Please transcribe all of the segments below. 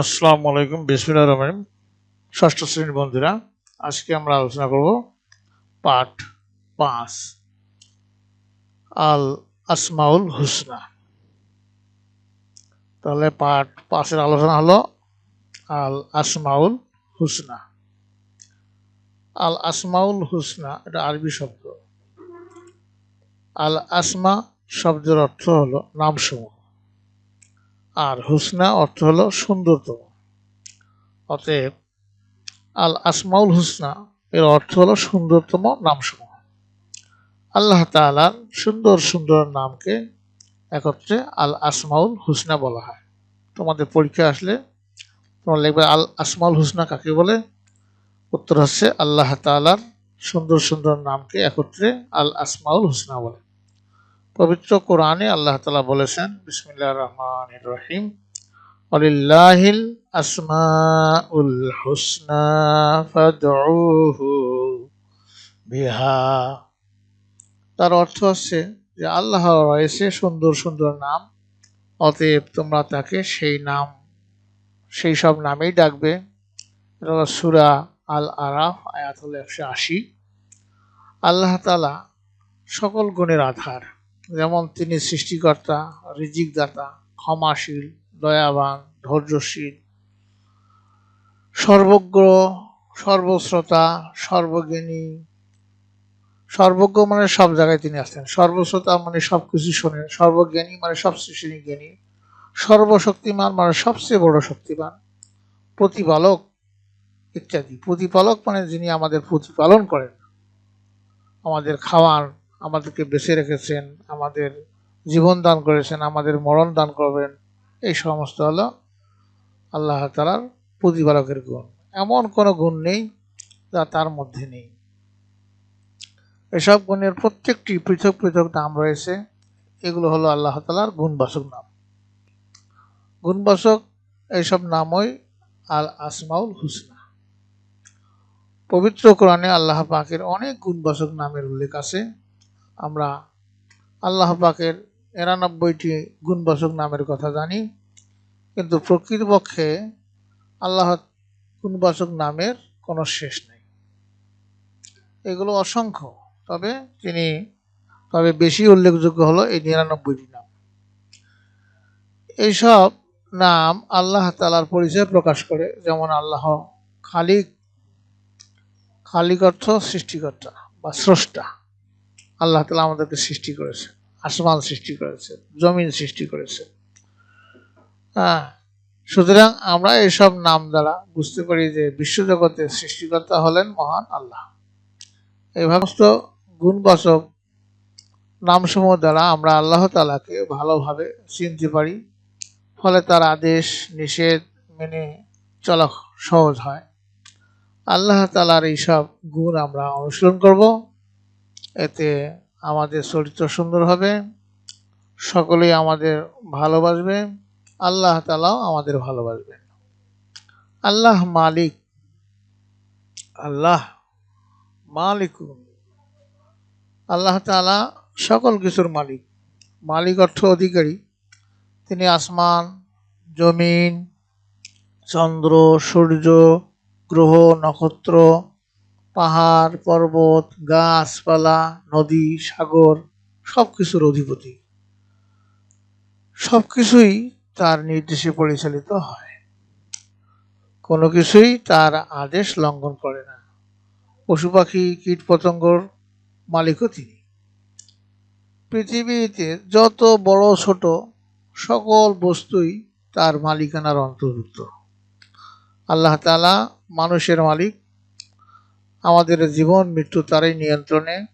আসসালামু আলাইকুম, বিসমিল্লাহির রহমানির রহিম। ষষ্ঠ শ্রেণির বন্ধুরা, আজকে আমরা আলোচনা করব পাঠ পাঁচ, আল আসমাউল হুসনা। তাহলে পাঠ পাঁচের আলোচনা হলো আল আসমাউল হুসনা। আল আসমাউল হুসনা, এটা আরবি শব্দ। আল আসমা শব্দের অর্থ হলো নামসমূহ। আর হুসনা অর্থ হলো সুন্দরতম অতএব, আল আসমাউল হুসনা, এর অর্থ হলো সুন্দরতম নামসমূহ। আল্লাহ তাআলার সুন্দর সুন্দর নামকে একত্রে আল আসমাউল হুসনা বলা হয়। তোমাদের পরীক্ষা আসলে তোমরা লিখবে আল আসমাউল হুসনা কাকে বলে? উত্তর হচ্ছে আল্লাহ তাআলার সুন্দর সুন্দর নামকে একত্রে আল আসমাউল হুসনা বলে। পবিত্র কোরআনে আল্লাহ তালা বলেছেন, বিসমিল্লাহ রহমান রহিম। অলিল্লাহিল আসমাউল হুসনা ফাদউহু বিহা। তার অর্থ হচ্ছে যে আল্লাহ রয়েছে সুন্দর সুন্দর নাম, অতএব তোমরা তাকে সেই নাম, সেই সব নামেই ডাকবে। সুরা আল আরাফ আয়াত হলো একশো আশি। আল্লাহ তালা সকল গুণের আধার। যেমন তিনি সৃষ্টিকর্তা রিজিক দাতা ক্ষমাশীল, দয়াবান, ধৈর্যশীল, সর্বজ্ঞ, সর্বশ্রোতা, সর্বজ্ঞানী, সর্বজ্ঞ মানে সব জায়গায় তিনি আসতেন। সর্বশ্রোতা মানে সব কিছু শোনেন। সর্বজ্ঞানী মানে সবচেয়ে জ্ঞানী। সর্বশক্তিমান মানে সবচেয়ে বড় শক্তিমান। প্রতিপালক ইত্যাদি। প্রতিপালক মানে যিনি আমাদের প্রতিপালন করেন। আমাদের খাওয়ান আমাদেরকে বেঁচে রেখেছেন, আমাদের জীবন দান করেছেন, আমাদের মরণ দান করবেন, এই সমস্ত হলো আল্লাহ তালার প্রতিপালকের গুণ। এমন কোনো গুণ নেই যা তার মধ্যে নেই। এসব গুণের প্রত্যেকটি পৃথক পৃথক নাম রয়েছে। এগুলো হলো আল্লাহ তালার গুণবাসক নাম। গুণবাচক এইসব নামই আল আসমাউল হুসনা। পবিত্র কোরআনে আল্লাহ পাকের অনেক গুণবাচক নামের উল্লেখ আছে। আমরা আল্লাহ পাকের এরানব্বইটি গুণবাচক নামের কথা জানি, কিন্তু প্রকৃতপক্ষে আল্লাহ গুণবাচক নামের কোনো শেষ নেই। এগুলো অসংখ্য, তবে তিনি, তবে বেশি উল্লেখযোগ্য হলো এই নিরানব্বইটি নাম। এইসব নাম আল্লাহ তালার পরিচয় প্রকাশ করে, যেমন আল্লাহ খালিক খালিক অর্থ সৃষ্টিকর্তা বা স্রষ্টা। আল্লাহ তালা আমাদেরকে সৃষ্টি করেছে, আসমান সৃষ্টি করেছে, জমিন সৃষ্টি করেছে। হ্যাঁ সুতরাং আমরা এসব নাম দ্বারা বুঝতে পারি যে বিশ্বজগতের সৃষ্টিকর্তা হলেন মহান আল্লাহ। এই সমস্ত গুণবাচক নামসমূহ দ্বারা আমরা আল্লাহ তালাকে ভালোভাবে চিনতে পারি, ফলে তার আদেশ, নিষেধ মেনে চলা সহজ হয়। আল্লাহ তালার এইসব গুণ আমরা অনুসরণ করব। এতে আমাদের চরিত্র সুন্দর হবে, সকলেই আমাদের ভালোবাসবে, আল্লাহ তালাও আমাদের ভালোবাসবেন আল্লাহ মালিক, আল্লাহ মালিকুন আল্লাহ তালা সকল কিছুর মালিক মালিক অর্থ অধিকারী। তিনি আসমান, জমিন, চন্দ্র, সূর্য, গ্রহ, নক্ষত্র পাহাড়, পর্বত, গাছপালা, নদী, সাগর সব কিছুর অধিপতি। সব কিছুই তার নির্দেশে পরিচালিত হয়। কোনো কিছুই তার আদেশ লঙ্ঘন করে না। পশু পাখি, কীট পতঙ্গর মালিকও তিনি। পৃথিবীতে যত বড় ছোট সকল বস্তুই তার মালিকানার অন্তর্ভুক্ত। আল্লাহ তালা মানুষের মালিক আমাদের জীবন, মৃত্যু তারই নিয়ন্ত্রণে।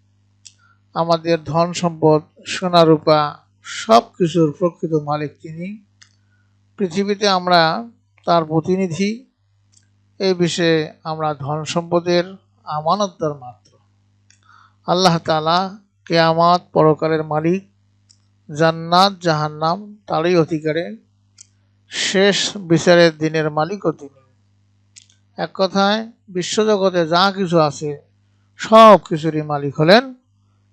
আমাদের ধন সম্পদ, সোনা রূপা সব কিছুর প্রকৃত মালিক তিনি। পৃথিবীতে আমরা তার প্রতিনিধি। এই বিষয়ে আমরা ধন সম্পদের আমানতদার মাত্র। আল্লাহ তালা কেয়ামাত পরকালের মালিক। জান্নাত, জাহান্নাম তারই অধিকারে। শেষ বিচারের দিনের মালিকও তিনি। এক কথায়, বিশ্বজগতে যা কিছু আছে, সব কিছুরই মালিক হলেন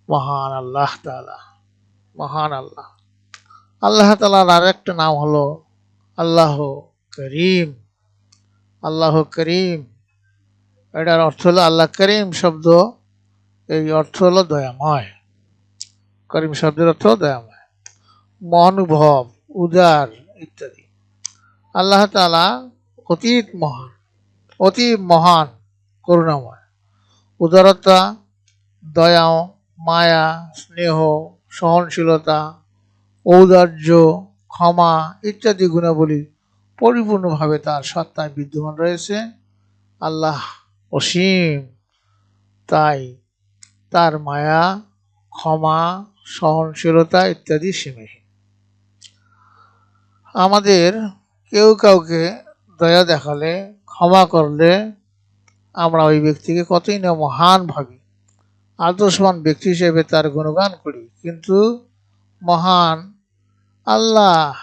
মহান আল্লাহ তালা মহান আল্লাহ। আল্লাহ তালার আর একটা নাম হলো আল্লাহ করিম। আল্লাহ করিম। এটার অর্থ হলো আল্লাহ করিম শব্দ। এই অর্থ হলো দয়াময়। করিম শব্দের অর্থ দয়াময়। মহানুভব উদার ইত্যাদি। আল্লাহ তালা অতীত মহান। অতি মহান, করুণাময়। উদারতা দয়া মায়া, স্নেহ, সহনশীলতা, ঔদার্য, ক্ষমা ইত্যাদি গুণাবলী পরিপূর্ণভাবে তার সত্তায় বিদ্যমান রয়েছে। আল্লাহ অসীম। তাই তার মায়া, ক্ষমা, সহনশীলতা ইত্যাদি সীমাহীন আমাদের কেউ কাউকে দয়া দেখালে ক্ষমা করলে আমরা ওই ব্যক্তিকে কতই না মহান ভাবি। আদর্শবান ব্যক্তি হিসেবে তার গুণগান করি। কিন্তু মহান আল্লাহ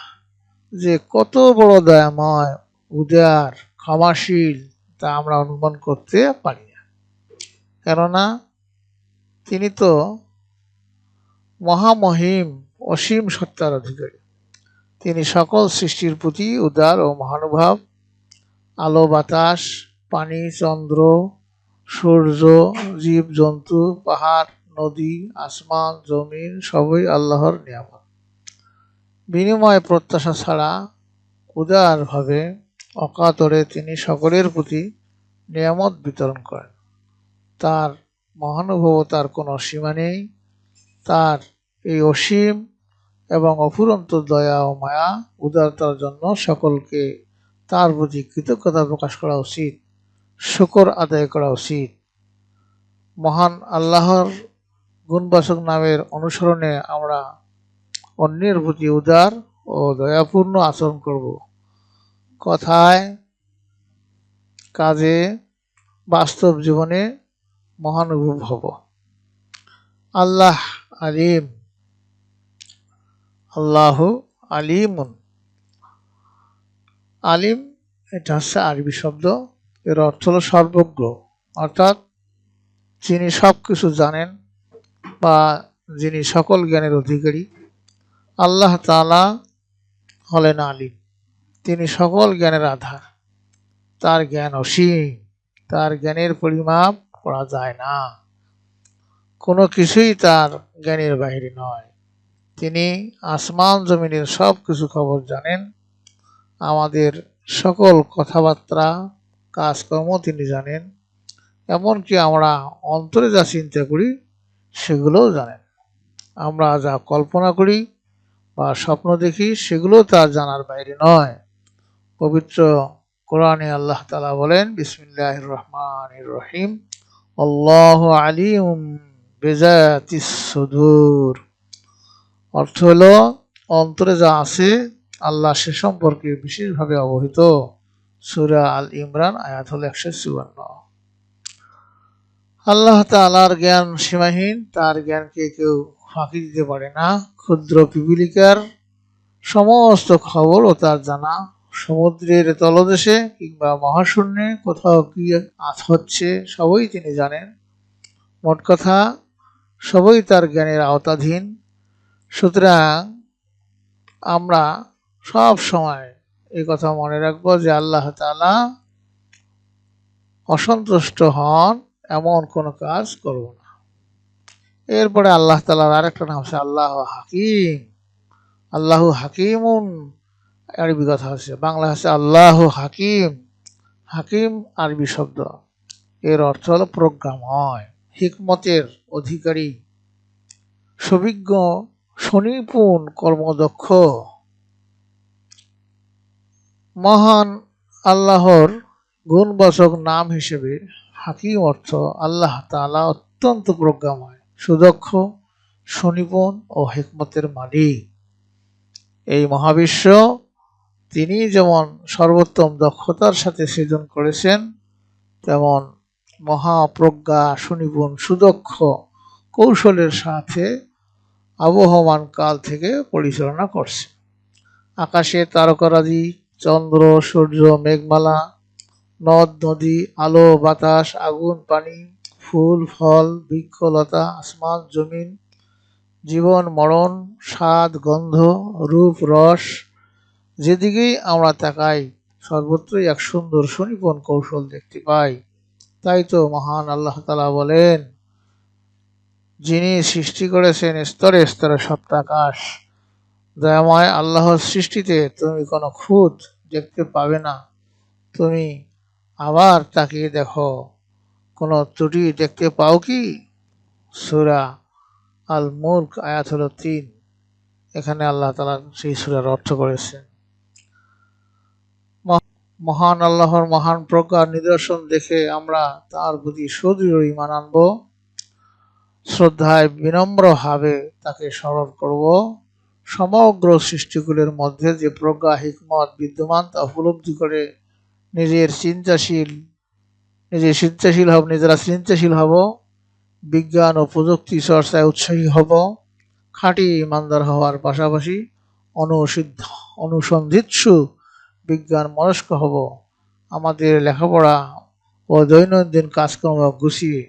যে কত বড় দয়াময়, উদার, ক্ষমাশীল, তা আমরা অনুমান করতে পারি না। কেননা তিনি তো মহামহিম, অসীম সত্তার অধিকারী। তিনি সকল সৃষ্টির প্রতি উদার ও মহানুভাব আলো, বাতাস, পানি, চন্দ্র, সূর্য, জীব, জন্তু, পাহাড়, নদী, আসমান, জমিন, সবই আল্লাহর নিয়ামত। বিনিময় প্রত্যাশা ছাড়া উদারভাবে অকাতরে তিনি সকলের প্রতি নিয়ামত বিতরণ করেন। তার মহানুভবতার কোনো সীমা নেই। তার এই অসীম এবং অফুরন্ত দয়া ও মায়া উদারতার জন্য সকলকে তার প্রতি কৃতজ্ঞতা প্রকাশ করা উচিত, শুকর আদায় করা উচিত। মহান আল্লাহর গুণবাচক নামের অনুসরণে আমরা অন্যের প্রতি উদার ও দয়াপূর্ণ আচরণ করব। কথায়, কাজে, বাস্তব জীবনে মহান মহানুভব হব। আল্লাহ আলিম, আল্লাহ আলিমুন। আলিম এটা হচ্ছে আরবি শব্দ। এর অর্থ হলো সর্বজ্ঞ। অর্থাৎ যিনি সব কিছু জানেন বা যিনি সকল জ্ঞানের অধিকারী, আল্লাহ তাআলা হলেন আলিম। তিনি সকল জ্ঞানের আধার। তার জ্ঞান অসীম। তার জ্ঞানের পরিমাপ করা যায় না। কোনো কিছুই তার জ্ঞানের বাইরে নয়। তিনি আসমান, জমিনের সব কিছু খবর জানেন। আমাদের সকল কথাবার্তা, কাজকর্ম তিনি জানেন, এমনকি আমরা অন্তরে যা চিন্তা করি, সেগুলোও জানেন। আমরা যা কল্পনা করি বা স্বপ্ন দেখি, সেগুলো তার জানার বাইরে নয়। পবিত্র কোরআনে আল্লাহ তালা বলেন বিসমিল্লাহ রহমান রহিম, আল্লাহ আলিম বেজাতিস সুদূর। অর্থ হলো, অন্তরে যা আছে আল্লাহ সে সম্পর্কে বিশেষভাবে অবহিত। সুরা আল ইমরান, আয়াত হল একশো চুয়ান্ন। আল্লাহ তালার জ্ঞান সীমাহীন, তার জ্ঞানকে কেউ ফাঁকি দিতে পারে না। ক্ষুদ্র পিপিলিকার সমস্ত খবর ও তার জানা সমুদ্রের তলদেশে কিংবা মহাশূন্যে কোথাও কি হচ্ছে, সবই তিনি জানেন। মোট কথা, সবই তার জ্ঞানের আওতাধীন। সুতরাং আমরা সব সময় এই কথা মনে রাখব যে আল্লাহ তালা অসন্তুষ্ট হন, এমন কোনো কাজ করব না। এরপরে আল্লাহ তালার আরেকটা নাম হচ্ছে আল্লাহ হাকিম। আল্লাহ হাকিমুন। আরবি কথা আছে বাংলা হচ্ছে আল্লাহ হাকিম। হাকিম আরবি শব্দ। এর অর্থ হলো প্রজ্ঞাময়, হিকমতের অধিকারী। সবিজ্ঞ, সুনিপুণ, কর্মদক্ষ। মহান আল্লাহর গুণবাচক নাম হিসেবে হাকিম অর্থ আল্লাহ তালা অত্যন্ত প্রজ্ঞাময়, সুদক্ষ, সুনিপুণ ও হেকমতের মালিক। এই মহাবিশ্ব তিনি যেমন সর্বোত্তম দক্ষতার সাথে সৃজন করেছেন, তেমন মহাপ্রজ্ঞা, সুনিপুণ, সুদক্ষ কৌশলের সাথে আবহমান কাল থেকে পরিচালনা করছে। আকাশে তারকারাজি চন্দ্র, সূর্য, মেঘমালা, নদ, নদী, আলো, বাতাস, আগুন, পানি, ফুল, ফল, বৃক্ষলতা, আসমান, জমিন, জীবন, মরণ, স্বাদ, গন্ধ, রূপ, রস, যেদিকেই আমরা তাকাই, সর্বত্রই এক সুন্দর সুনিপুণ কৌশল দেখতে পাই। তাই তো মহান আল্লাহ তালা বলেন, যিনি সৃষ্টি করেছেন স্তরে স্তরে সপ্তাকাশ, দয়াময় আল্লাহর সৃষ্টিতে তুমি কোনো খুঁত দেখতে পাবে না। তুমি আবার তাকিয়ে দেখো। কোনো ত্রুটি দেখতে পাও কি? সুরা আল মুল্ক আয়াত হলো তিন। এখানে আল্লাহ তালা সেই সুরার অর্থ করেছেন। মহ- মহান আল্লাহর মহান প্রকার নিদর্শন দেখে আমরা তার প্রতি সুদৃঢ় ইমান আনব। শ্রদ্ধায় বিনম্রভাবে তাকে স্মরণ করব। সমগ্র সৃষ্টিগুলির মধ্যে যে প্রজ্ঞা, হিকমত, বিদ্যমান তা উপলব্ধি করে নিজের চিন্তাশীল নিজে চিন্তাশীল হব, নিজেরা চিন্তাশীল হব, বিজ্ঞান ও প্রযুক্তি চর্চায় উৎসাহী হব, খাঁটি ইমানদার হওয়ার পাশাপাশি অনুসিদ্ধ, অনুসন্ধিৎসু বিজ্ঞান মনস্ক হব, আমাদের লেখাপড়া ও দৈনন্দিন কাজকর্ম গুছিয়ে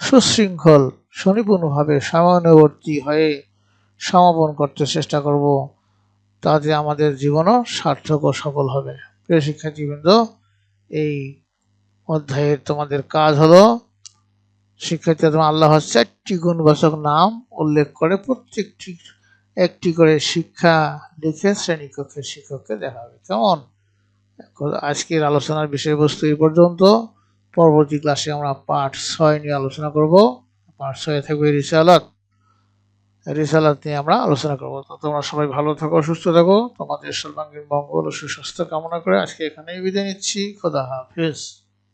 সুশৃঙ্খল, সুনিপুণভাবে সমন্বয়বর্তী হয়ে সমাপন করতে চেষ্টা করব, তাতে আমাদের জীবনও সার্থক ও সফল হবে। প্রিয় শিক্ষার্থীবৃন্দ, এই অধ্যায়ের তোমাদের কাজ হলো শিক্ষার্থী তোমার আল্লাহর চারটি গুণবাচক নাম উল্লেখ করে প্রত্যেকটি, একটি করে শিক্ষা লিখে শ্রেণীকক্ষের শিক্ষককে দেখাবে কেমন? আজকের আলোচনার বিষয়বস্তু এই পর্যন্ত। পরবর্তী ক্লাসে আমরা পাঠ ছয় নিয়ে আলোচনা করব। পাঠ ছয়ে থাকবে রিসালাত রিসালাত নিয়ে আমরা আলোচনা করব। তো তোমরা সবাই ভালো থাকো, সুস্থ থাকো। তোমাদের সর্বাঙ্গীন মঙ্গল ও সুস্বাস্থ্য কামনা করে আজকে এখানেই বিদায় নিচ্ছি। খোদা হাফিজ।